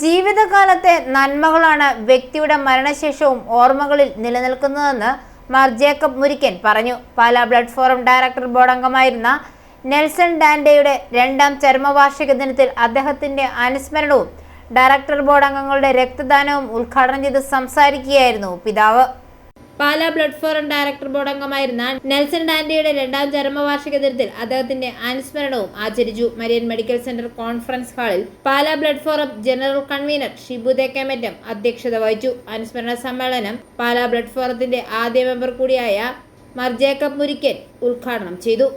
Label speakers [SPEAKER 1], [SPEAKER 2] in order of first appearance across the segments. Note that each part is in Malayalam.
[SPEAKER 1] ജീവിതകാലത്തെ നന്മകളാണ് വ്യക്തിയുടെ മരണശേഷവും ഓർമ്മകളിൽ നിലനിൽക്കുന്നതെന്ന് മാർ ജേക്കബ് മുരിക്കൻ പറഞ്ഞു. Pala blood forum director board അംഗമായിരുന്ന നെൽസൺ ഡാൻഡയുടെ രണ്ടാം ചരമവാർഷിക ദിനത്തിൽ അദ്ദേഹത്തിന്റെ അനുസ്മരണവും ഡയറക്ടർ ബോർഡ് അംഗങ്ങളുടെ രക്തദാനവും ഉദ്ഘാടനം ചെയ്ത് സംസാരിക്കുകയായിരുന്നു പിതാവ്. Pala blood forum director board അംഗമായിരുന്ന നെൽസൺ ഡാൻഡിയുടെ രണ്ടാം ചരമവാർഷിക ദിനത്തിൽ അദ്ദേഹത്തിന്റെ അനുസ്മരണവും ആചരിച്ചു. മരിയൻ മെഡിക്കൽ സെന്റർ കോൺഫറൻസ് ഹാളിൽ Pala blood forum general convener Shibu Thekkemattam അധ്യക്ഷത വഹിച്ചു. അനുസ്മരണ സമ്മേളനം പാലാ ബ്ലഡ് ഫോറത്തിന്റെ ആദ്യ മെമ്പർ കൂടിയായ മർ ജേക്കബ് മുരിക്കൻ ഉദ്ഘാടനം ചെയ്തു.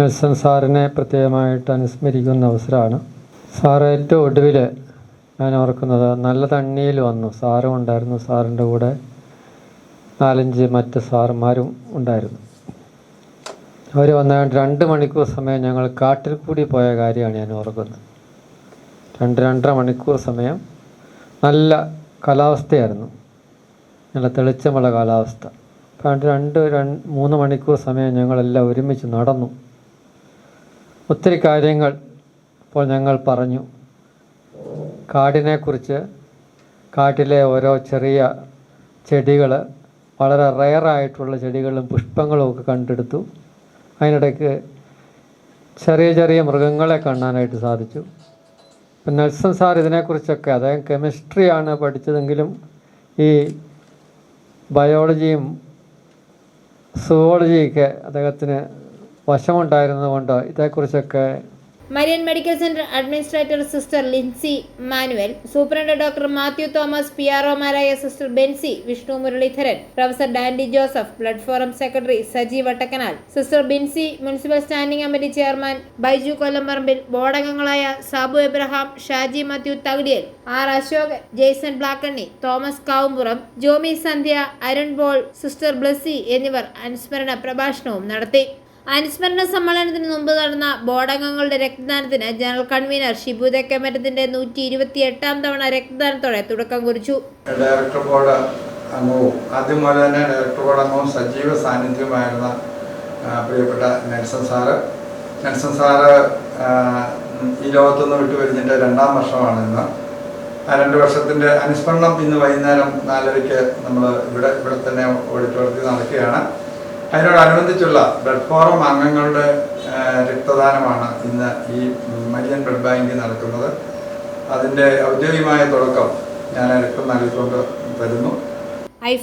[SPEAKER 2] നെൽസൺ സാറിനെ പ്രത്യേകമായിട്ട് അനുസ്മരിക്കുന്ന അവസരമാണ്. സാറ് ഏറ്റവും ഒടുവിൽ ഞാൻ ഓർക്കുന്നത് നല്ല തണ്ണിയിൽ വന്നു. സാറും ഉണ്ടായിരുന്നു. സാറിന്റെ കൂടെ നാലഞ്ച് മറ്റ് സാറുമാരും ഉണ്ടായിരുന്നു. അവർ വന്ന രണ്ട് മണിക്കൂർ സമയം ഞങ്ങൾ കാട്ടിൽ കൂടി പോയ കാര്യമാണ് ഞാൻ ഓർക്കുന്നത്. രണ്ട് രണ്ടര മണിക്കൂർ സമയം നല്ല കാലാവസ്ഥയായിരുന്നു. നല്ല തെളിച്ചമുള്ള കാലാവസ്ഥ. രണ്ട് രണ്ട് മൂന്ന് മണിക്കൂർ സമയം ഞങ്ങളെല്ലാം ഒരുമിച്ച് നടന്നു. ഒത്തിരി കാര്യങ്ങൾ ഇപ്പോൾ ഞങ്ങൾ പറഞ്ഞു. കാടിനെക്കുറിച്ച് കാട്ടിലെ ഓരോ ചെറിയ ചെടികൾ വളരെ റയറായിട്ടുള്ള ചെടികളും പുഷ്പങ്ങളും ഒക്കെ കണ്ടെടുത്തു. അതിനിടയ്ക്ക് ചെറിയ ചെറിയ മൃഗങ്ങളെ കാണാനായിട്ട് സാധിച്ചു. ഇപ്പം നെൽസൺ സാർ ഇതിനെക്കുറിച്ചൊക്കെ അദ്ദേഹം കെമിസ്ട്രിയാണ് പഠിച്ചതെങ്കിലും ഈ ബയോളജിയും സുവോളജിയൊക്കെ അദ്ദേഹത്തിന് വശമുണ്ടായിരുന്നതുകൊണ്ട് ഇതേക്കുറിച്ചൊക്കെ
[SPEAKER 1] Marian medical centre administrator sister Lincy Manuel superintendent doctor Mathew Thomas P R ഒമാരായ sister Benzy Vishnu Muraleedharan professor Dandy Joseph blood forum secretary Saji Vattakkanal sister Binsy municipal standing committee chairman Baiju Kollamparambil ബോർഡംഗങ്ങളായ Sabu Abraham Shaji Mathew Thakadiyel R Ashok Jaison Blakkanni Thomas Kavumpuram Jomy Sandhya Arun ball sister Blessy എന്നിവർ അനുസ്മരണ പ്രഭാഷണവും നടത്തി. അനുസ്മരണ സമ്മേളനത്തിന് മുമ്പ് നടന്ന ബോർഡംഗങ്ങളുടെ രക്തദാനത്തിന് ജനറൽ കൺവീനർ ഷിബു തെക്കമരത്തിന്റെ നൂറ്റി ഇരുപത്തി എട്ടാം തവണ രക്തദാനത്തോടെ തുടക്കം കുറിച്ചു.
[SPEAKER 3] ഡയറക്ടർ ബോർഡ് അംഗവും ആദ്യം മുതൽ തന്നെ ഡയറക്ടർ ബോർഡ് അംഗവും സജീവ സാന്നിധ്യമായിരുന്ന പ്രിയപ്പെട്ട നെൽസൺ സാറ്. നെൽസൺ സാറ് ഈ ലോകത്തുനിന്ന് വിട്ടുപിരിഞ്ഞിട്ട് രണ്ടാം വർഷമാണ് ഇന്ന്. ആ രണ്ട് വർഷത്തിന്റെ അനുസ്മരണം ഇന്ന് വൈകുന്നേരം നാലരയ്ക്ക് നമ്മൾ ഇവിടെ ഇവിടെ തന്നെ ഓഡിറ്റോറിയത്തിൽ നടക്കുകയാണ്. അതിനോടനുബന്ധിച്ചുള്ള ബ്ലഡ് ഫോറം അംഗങ്ങളുടെ രക്തദാനമാണ് ഇന്ന് ഈ മരിയൻ ബ്ലഡ് ബാങ്കിൽ നടക്കുന്നത്. അതിന്റെ ഔദ്യോഗികമായ തുടക്കം ഞാൻ രക്തം നൽകിക്കൊണ്ട് തരുന്നു
[SPEAKER 1] ഐ